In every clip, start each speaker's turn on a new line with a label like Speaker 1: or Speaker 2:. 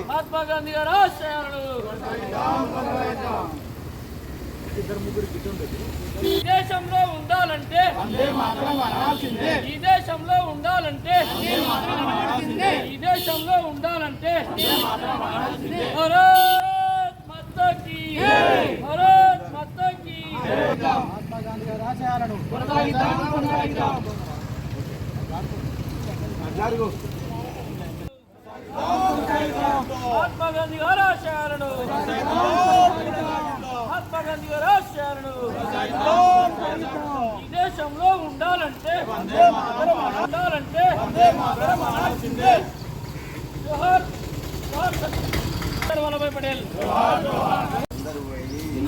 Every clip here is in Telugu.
Speaker 1: మహాత్మా గాంధీ గారి ఈ దేశంలో ఉండాలంటే ఈ దేశంలో ఉండాలంటే ఈ దేశంలో ఉండాలంటే భారత్ మాతా కీ భారత్ మాతా కీ మహాత్మా గాంధీ గారి ఆశయాలను మహాత్మా గాంధీ గారి ఆశయాలను ఈ దేశంలో ఉండాలంటే ఉండాలంటే జోహార్ జోహార్ సర్దార్ వల్లభాయ్ పటేల్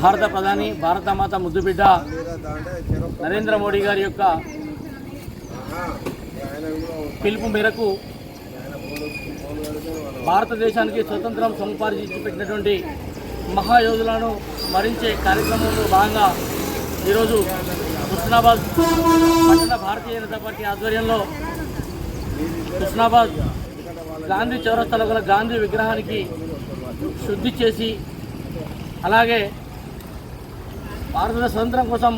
Speaker 1: భారత ప్రధాని భారత మాత ముద్దుబిడ్డ నరేంద్ర మోడీ గారి యొక్క పిలుపు మేరకు భారతదేశానికి స్వతంత్రం సంపాదించి పెట్టినటువంటి మహాయోధులను మరించే కార్యక్రమంలో భాగంగా ఈరోజు హుస్నాబాద్ పట్టణ భారతీయ జనతా పార్టీ ఆధ్వర్యంలో హుస్నాబాద్ గాంధీ చౌరస్తాలో గల గాంధీ విగ్రహానికి శుద్ధి చేసి అలాగే భారత స్వతంత్రం కోసం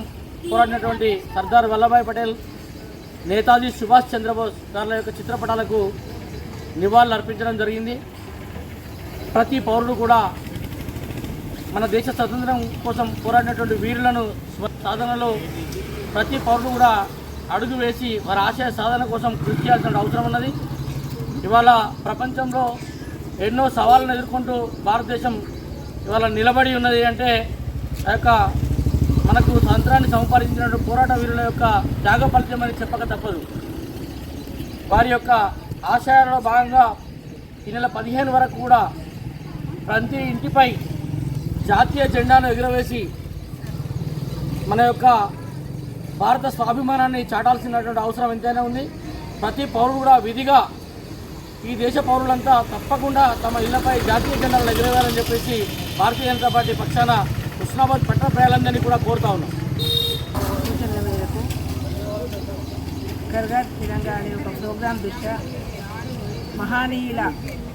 Speaker 1: పోరాడినటువంటి సర్దార్ వల్లభాయ్ పటేల్ నేతాజీ సుభాష్ చంద్రబోస్ గారి యొక్క చిత్రపటాలకు నివాళులు అర్పించడం జరిగింది. ప్రతి పౌరుడు కూడా మన దేశ స్వతంత్రం కోసం పోరాడినటువంటి వీరులను సాధనలో ప్రతి పౌరుడు కూడా అడుగు వేసి వారి ఆశయ సాధన కోసం కృషి చేయాల్సిన అవసరం ఉన్నది. ఇవాళ ప్రపంచంలో ఎన్నో సవాళ్ళను ఎదుర్కొంటూ భారతదేశం ఇవాళ నిలబడి ఉన్నది అంటే ఆ యొక్క మనకు స్వంత్రాన్ని సంపాదించిన పోరాట వీరుల యొక్క త్యాగ ఫలితమని అని చెప్పక తప్పదు. వారి యొక్క ఆశయాలలో భాగంగా ఈ నెల పదిహేను వరకు కూడా ప్రతి ఇంటిపై జాతీయ జెండాను ఎగురవేసి మన యొక్క భారత స్వాభిమానాన్ని చాటాల్సినటువంటి అవసరం ఎంతైనా ఉంది. ప్రతి పౌరుడు కూడా విధిగా ఈ దేశ పౌరులంతా తప్పకుండా తమ ఇళ్ళపై జాతీయ జెండాలను ఎగురవేయాలని చెప్పేసి భారతీయ జనతా పార్టీ పక్షాన హుస్నాబాద్ పట్టణ ప్రజలందరినీ కూడా కోరుతా ఉన్నాం.
Speaker 2: సూచనల గర్గర్ తిరంగా అనే ఒక ప్రోగ్రాం దృష్ట్యా మహానీయుల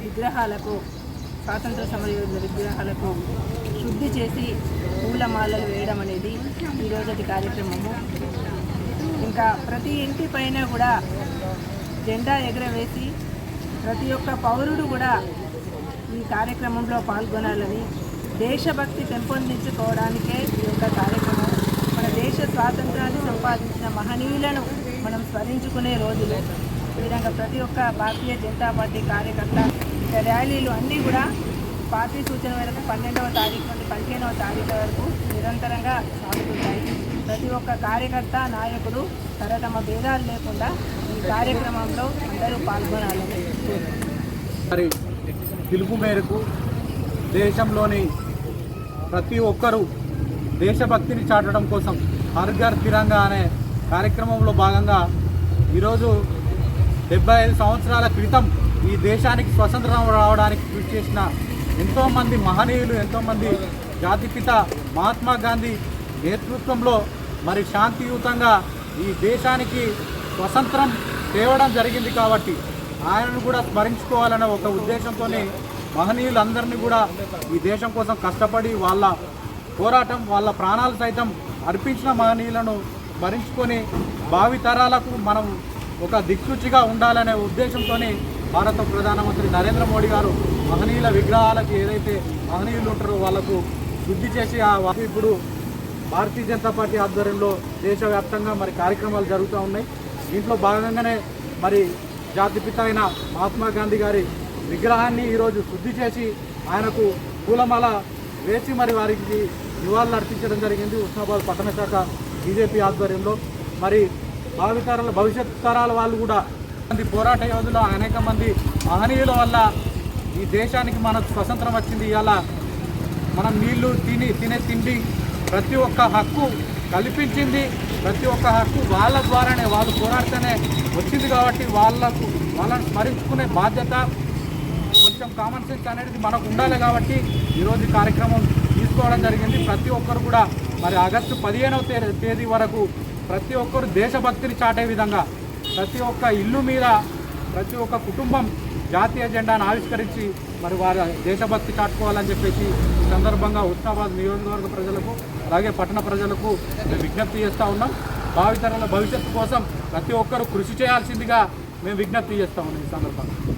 Speaker 2: విగ్రహాలకు స్వాతంత్ర సమరయోధుల విగ్రహాలకు శుద్ధి చేసి పూలమాలలు వేయడం అనేది ఈరోజటి కార్యక్రమము. ఇంకా ప్రతి ఇంటి పైన కూడా జెండా ఎగరవేసి ప్రతి ఒక్క పౌరుడు కూడా ఈ కార్యక్రమంలో పాల్గొనాలని దేశభక్తి పెంపొందించుకోవడానికే ఈ యొక్క కార్యక్రమం. మన దేశ స్వాతంత్రాన్ని సంపాదించిన మహనీయులను మనం స్మరించుకునే రోజులు. ఈ విధంగా ప్రతి ఒక్క భారతీయ జనతా పార్టీ కార్యకర్త ర్యాలీలు అన్నీ కూడా పార్టీ సూచన మేరకు పన్నెండవ తారీఖు నుండి పదిహేనవ తారీఖు వరకు నిరంతరంగా సాగుతుంటాయి. ప్రతి ఒక్క కార్యకర్త నాయకుడు తర తమ భేదాలు లేకుండా ఈ కార్యక్రమంలో అందరూ పాల్గొనాలని
Speaker 3: మరి పిలుపు మేరకు దేశంలోని ప్రతి ఒక్కరూ దేశభక్తిని చాటడం కోసం హర్ ఘర్ తిరంగా అనే కార్యక్రమంలో భాగంగా ఈరోజు డెబ్బై ఐదు సంవత్సరాల క్రితం ఈ దేశానికి స్వతంత్రం రావడానికి కృషి చేసిన ఎంతోమంది మహనీయులు ఎంతోమంది జాతిపిత మహాత్మా గాంధీ నేతృత్వంలో మరి శాంతియుతంగా ఈ దేశానికి స్వతంత్రం తేవడం జరిగింది కాబట్టి ఆయనను కూడా స్మరించుకోవాలనే ఒక ఉద్దేశంతోనే మహనీయులందరినీ కూడా ఈ దేశం కోసం కష్టపడి వాళ్ళ పోరాటం వాళ్ళ ప్రాణాలు సైతం అర్పించిన మహనీయులను స్మరించుకొని భావితరాలకు మనం ఒక దిక్సూచిగా ఉండాలనే ఉద్దేశంతోనే భారత ప్రధానమంత్రి నరేంద్ర మోడీ గారు మహనీయుల విగ్రహాలకు ఏదైతే మహనీయులు ఉంటారో వాళ్ళకు శుద్ధి చేసి ఆ వా- ఇప్పుడు భారతీయ జనతా పార్టీ ఆధ్వర్యంలో దేశవ్యాప్తంగా మరి కార్యక్రమాలు జరుగుతూ ఉన్నాయి. దీంట్లో భాగంగానే మరి జాతిపిత అయిన మహాత్మా గాంధీ గారి విగ్రహాన్ని ఈరోజు శుద్ధి చేసి ఆయనకు పూలమాల వేచి మరి వారికి నివాళులు అర్పించడం జరిగింది. ఉస్మాబాద్ పట్టణ శాఖ బీజేపీ ఆధ్వర్యంలో. మరి భావితరాల భవిష్యత్ తరాల వాళ్ళు కూడా మంది పోరాట యోధులు అనేక మంది మహనీయుల వల్ల ఈ దేశానికి మనకు స్వతంత్రం వచ్చింది. ఇవాళ మనం నీళ్ళు తిని తినే తిండి ప్రతి ఒక్క హక్కు కల్పించింది. ప్రతి ఒక్క హక్కు వాళ్ళ ద్వారానే వాళ్ళు పోరాడితేనే వచ్చింది కాబట్టి వాళ్ళకు వాళ్ళని స్మరించుకునే బాధ్యత విషయం కామన్ సెన్స్ అనేది మనకు ఉండాలి కాబట్టి ఈరోజు కార్యక్రమం తీసుకోవడం జరిగింది. ప్రతి ఒక్కరు కూడా మరి ఆగస్టు పదిహేనవ తేదీ వరకు ప్రతి ఒక్కరు దేశభక్తిని చాటే విధంగా ప్రతి ఒక్క ఇల్లు మీద ప్రతి ఒక్క కుటుంబం జాతీయ జెండాను ఆవిష్కరించి మరి వారి దేశభక్తి చాటుకోవాలని చెప్పేసి ఈ సందర్భంగా హుస్నాబాద్ నియోజకవర్గ ప్రజలకు అలాగే పట్టణ ప్రజలకు మేము విజ్ఞప్తి చేస్తూ ఉన్నాం. భావితరాల భవిష్యత్తు కోసం ప్రతి ఒక్కరూ కృషి చేయాల్సిందిగా మేము విజ్ఞప్తి చేస్తా ఉన్నాం ఈ సందర్భంగా.